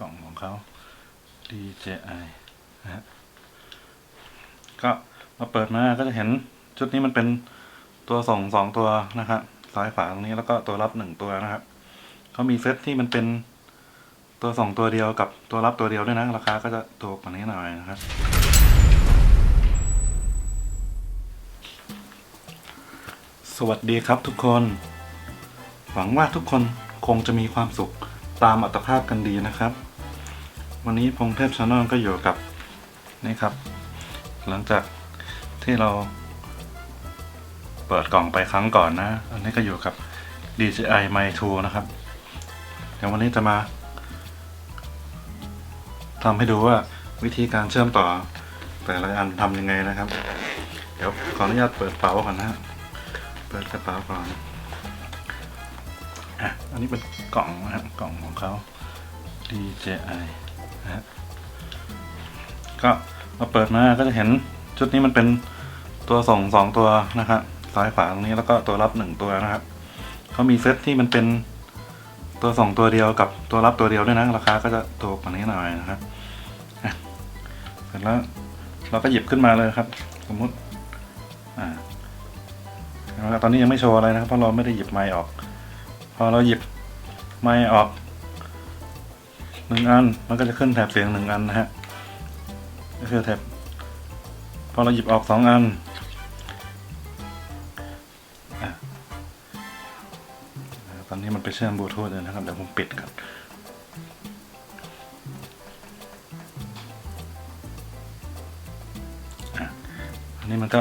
กล่องของเขา DJI นะฮะก็มาเปิดมาก็จะเห็นชุดนี้มันเป็นตัวส่งสองตัวนะครับซ้ายขวาตรงนี้แล้วก็ตัวรับหนึ่งตัวนะครับเขามีเซตที่มันเป็นตัวส่งตัวเดียวกับตัวรับตัวเดียวด้วยนะ ราคาก็จะถูกกว่านี้หน่อยนะครับ สวัสดีครับทุกคน หวังว่าทุกคนคงจะมีความสุขตามอัตภาพกันดีนะครับ วันนี้พงเทพชานอนก็อยู่กับนี่ครับ หลังจากที่เราเปิดกล่องไปครั้งก่อนนะ อันนี้ก็อยู่กับ DJI My 2นะครับ เดี๋ยววันนี้จะมาทำให้ดูว่าวิธีการเชื่อมต่อ แต่ละอันทำยังไงนะครับ เดี๋ยวขออนุญาตเปิดกระเป๋าก่อนนะฮะเปิดกระเป๋าก่อนอะอันนี้เป็นกล่องนะครับกล่องของเขา DJI นะฮะก็มาเปิดมาก็จะเห็นชุดนี้มันเป็นตัวส่งสองตัวนะครับซ้ายขวาตรงนี้แล้วก็ตัวรับหนึ่งตัวนะครับเขามีเซตที่มันเป็นตัวส่งตัวเดียวกับตัวรับตัวเดียวด้วยนะราคาก็จะถูกกว่านี้หน่อยนะครับเสร็จแล้วเราก็หยิบขึ้นมาเลยครับ สมมุติอ่าตอนนี้ยังไม่โชว์อะไรนะครับเพราะเราไม่ได้หยิบไม้ออก พอเราหยิบไม้ออก หนึ่งอัน มันก็จะขึ้นแถบเสียงหนึ่งอันนะฮะก็คือแท็บพอเราหยิบออกสองอันตอนนี้มันไปเชื่อมบลูทูธเลยนะครับ เดี๋ยวผมปิดก่อนอันนี้มันก็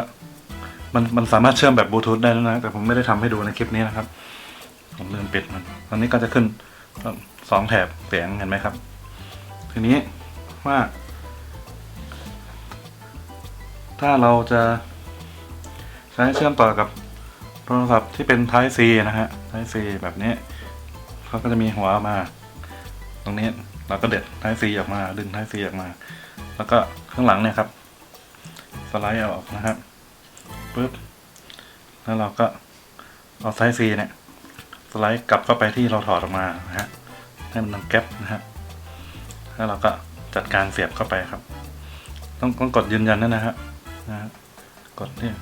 มันมันสามารถเชื่อมแบบบลูทูธได้แล้วนะ แต่ผมไม่ได้ทำให้ดูในคลิปนี้นะครับ ผมลืมปิดมัน ตอนนี้ก็จะขึ้น สองแถบเสียงเห็นไหมครับ ทีนี้ว่า ถ้าเราจะใช้เชื่อมต่อกับโทรศัพท์ที่เป็น Type C นะฮะ Type C แบบนี้เขาก็จะมีหัวมา ตรงนี้เราก็เด็ด Type C ออกมา ดึง Type C ออกมา แล้วก็ข้างหลังเนี่ยครับ สไลด์เอาออกนะครับปึ๊บแล้วเราก็เอา Type C เนี่ย สไลด์กลับเข้าไปที่เราถอดออกมานะฮะ ให้มันดังแก๊ปนะฮะแล้วเราก็จัดการเสียบเข้าไปครับ ต้องต้องกดยืนยันด้วยนะฮะนะฮะกดเนี่ย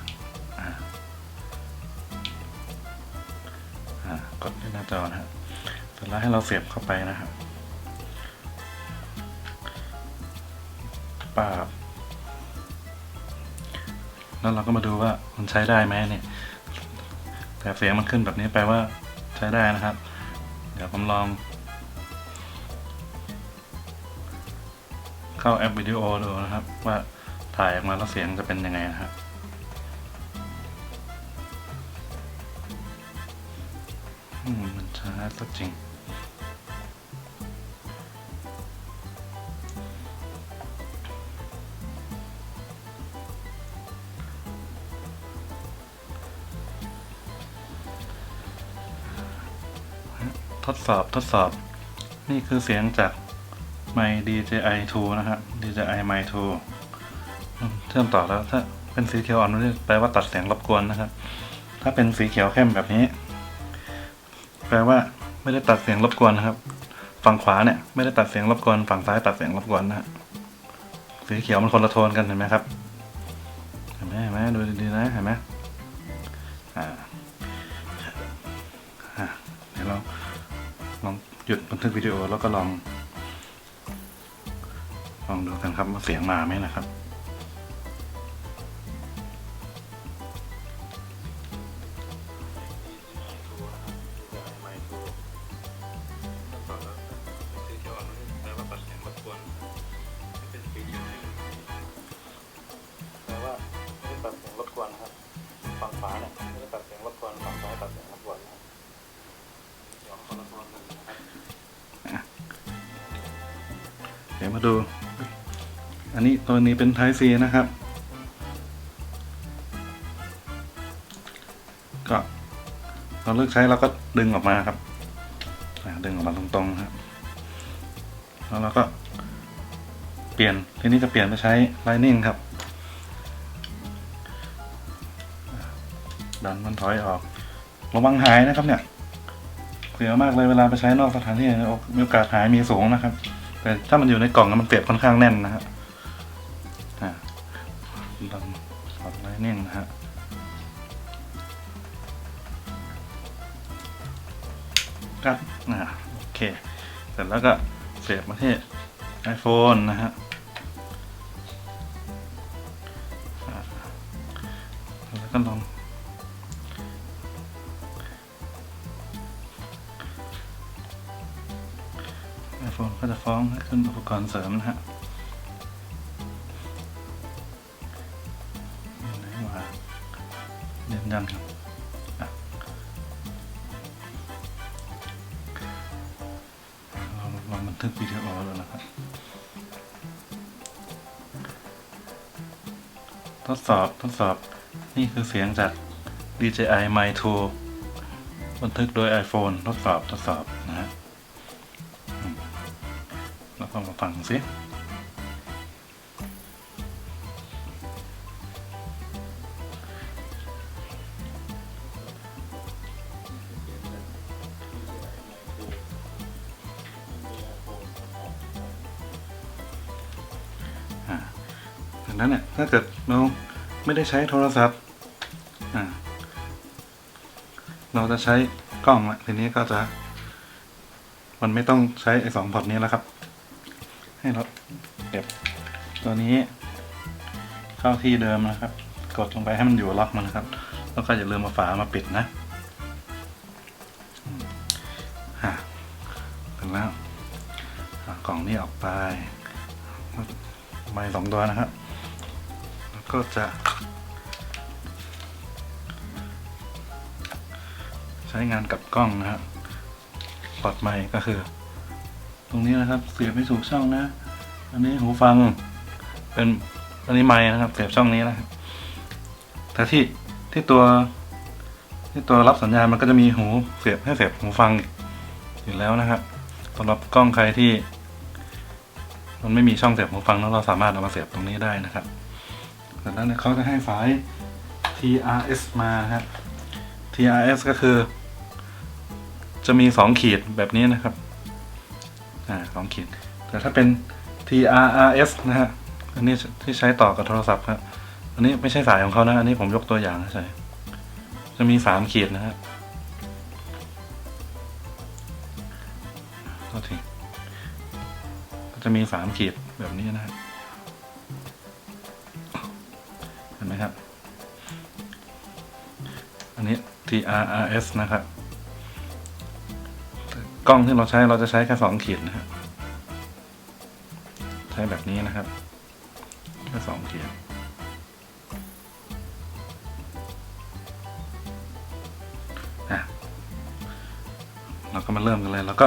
กดที่หน้าจอนะฮะเสร็จแล้วให้เราเสียบเข้าไปนะครับปาบแล้วเราก็มาดูว่ามันใช้ได้ไหมเนี่ย แต่เสียงมันขึ้นแบบนี้แปลว่าใช้ได้นะครับ เดี๋ยวผมลอง เข้าแอปวิดีโอดูนะครับ ว่าถ่ายออกมาแล้วเสียงจะเป็นยังไงนะครับมันช้าสักจริงทดสอบทดสอบ นี่คือเสียงจากไมค์ DJI 2นะครับ DJI Mic 2อืมเชื่อมต่อแล้วถ้าเป็นสีเขียวอ่อนนี่แปลว่าตัดเสียงรบกวนนะครับ ถ้าเป็นสีเขียวเข้มแบบนี้ แปลว่าไม่ได้ตัดเสียงรบกวนนะครับ ฝั่งขวาเนี่ยไม่ได้ตัดเสียงรบกวน ฝั่งซ้ายตัดเสียงรบกวนนะสีเขียวมันคนละโทนกันเห็นไหมครับเห็นไหมเห็นไหมดูดีๆนะเห็นไหมอ่าเดี๋ยวเราลองหยุดบันทึกวิดีโอแล้วก็ลอง ลองดูกันครับว่าเสียงมาไหมนะครับแปลว่าไม่ได้ตัดเสียงรบกวนนะครับฝั่งขวาเนี่ยไม่ได้ตัดเสียงรบกวนฝั่งซ้ายตัดเสียงรบกวนนะครับเดี๋ยวคนละโทนกันนะครับอะเดี๋ยวมาดู อันนี้ตัวนี้เป็น Type C นะครับ ก็เราเลือกใช้เราก็ดึงออกมาครับดึงออกมาตรงๆครับ แล้วเราก็เปลี่ยนทีนี้จะเปลี่ยนไปใช้ Lightning ครับ ดันมันถอยออก ระวังหายนะครับเนี่ยเสียมากเลยเวลาไปใช้นอกสถานที่มีโอกาสหายมีสูงนะครับ แต่ถ้ามันอยู่ในกล่องมันเสียบค่อนข้างแน่นนะฮะอ่า ลองถอดไว้นิ่งนะฮะครับอ่าโอเค เสร็จแล้วก็เสียบมาที่ iPhone นะฮะแล้วก็ลอง iPhone ก็จะฟ้องขึ้นอุปกรณ์เสริมนะฮะ นยันครับเราลองบันทึกวิดีโอแล้วนะครับ ทดสอบทดสอบนี่คือเสียงจาก DJI m i 2บันทึกโดย iPhone ทดสอบทดสอบนะฮะเราต้องมาฟังสิังนั้นเนี่ยถ้าเกิดเราไม่ได้ใช้โทรศัพท์เราจะใช้กล้องละทีนี้ก็จะ มันไม่ต้องใช้ไอ้สองพอร์ตนี้แล้วครับ ให้เราเก็บตัวนี้ เข้าที่เดิมนะครับ กดลงไปให้มันอยู่ล็อกมันนะครับ แล้วก็อย่าลืมมาฝามาปิดนะฮะเสร็จแล้วกล่องนี้ออกไปไม้สองตัวนะครับ ก็จะใช้งานกับกล้องนะครับปอดไมค์ก็คือ ตรงนี้นะครับ เสียบไม่ถูกช่องนะ อันนี้หูฟังเป็นอันนี้ไมค์นะครับ เสียบช่องนี้นะครับแต่ที่ที่ตัว ที่ตัวรับสัญญาณมันก็จะมีหูเสียบให้เสียบหูฟังอยู่แล้วนะครับสำหรับกล้องใครที่ มันไม่มีช่องเสียบหูฟังแล้วเราสามารถเอามาเสียบตรงนี้ได้นะครับ แต่นั้นเขาจะให้สาย TRS มาครับ TRS ก็คือ จะมีสองขีดแบบนี้นะครับ อ่าสองขีด แต่ถ้าเป็น TRRS นะฮะ อันนี้ที่ใช้ต่อกับโทรศัพท์ครับ อันนี้ไม่ใช่สายของเขานะ อันนี้ผมยกตัวอย่างเฉยจะมีสามขีดนะฮะก็ทีก็จะมีสามขีดแบบนี้นะฮะเห็นไหมครับ อันนี้ TRRS นะครับ กล้องที่เราใช้เราจะใช้แค่สองขีดนะครับ ใช้แบบนี้นะครับ แค่สองขีดเราก็มาเริ่มกันเลย แล้วก็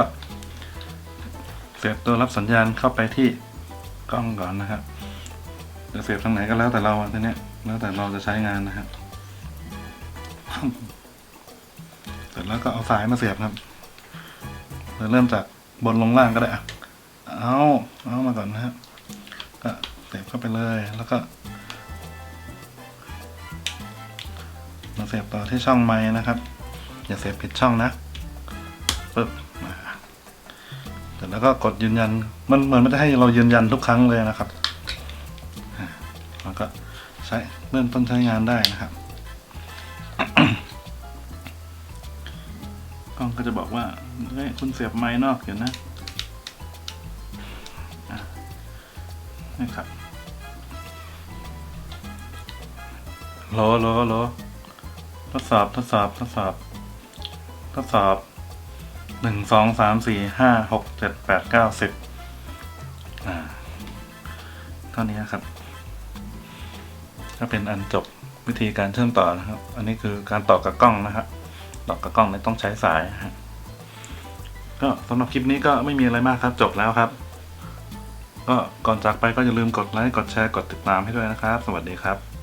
เสียบตัวรับสัญญาณเข้าไปที่กล้องก่อนนะครับจะเสียบทางไหนก็แล้วแต่เราอะทีเนี้ย แล้วแต่เราจะใช้งานนะครับเสร็จแล้วก็เอาสายมาเสียบครับเราเริ่มจากบนลงล่างก็ได้อะเอาเอามาก่อนนะครับก็เสียบเข้าไปเลยแล้วก็มาเสียบต่อที่ช่องไม้นะครับ อย่าเสียบผิดช่องนะปึ๊บมาเสร็จแล้วก็กดยืนยัน มันเหมือนมันจะให้เรายืนยันทุกครั้งเลยนะครับ เริ่มต้นใช้งานได้นะครับกล้องก็จะบอกว่าเฮ้ยคุณเสียบไม้นอกอยู่นะอะนี่ครับโหลโหลโหลทดสอบทดสอบทดสอบทดสอบหนึ่งสองสามสี่ห้าหกเจ็ดแปดเก้าสิบอ่าเท่านี้ครับ ก็เป็นอันจบวิธีการเชื่อมต่อนะครับ อันนี้คือการต่อกับกล้องนะครับต่อกับกล้องไม่ต้องใช้สายฮะก็สำหรับคลิปนี้ก็ไม่มีอะไรมากครับ จบแล้วครับ ก็ก่อนจากไปก็อย่าลืมกดไลค์กดแชร์กดติดตามให้ด้วยนะครับ สวัสดีครับ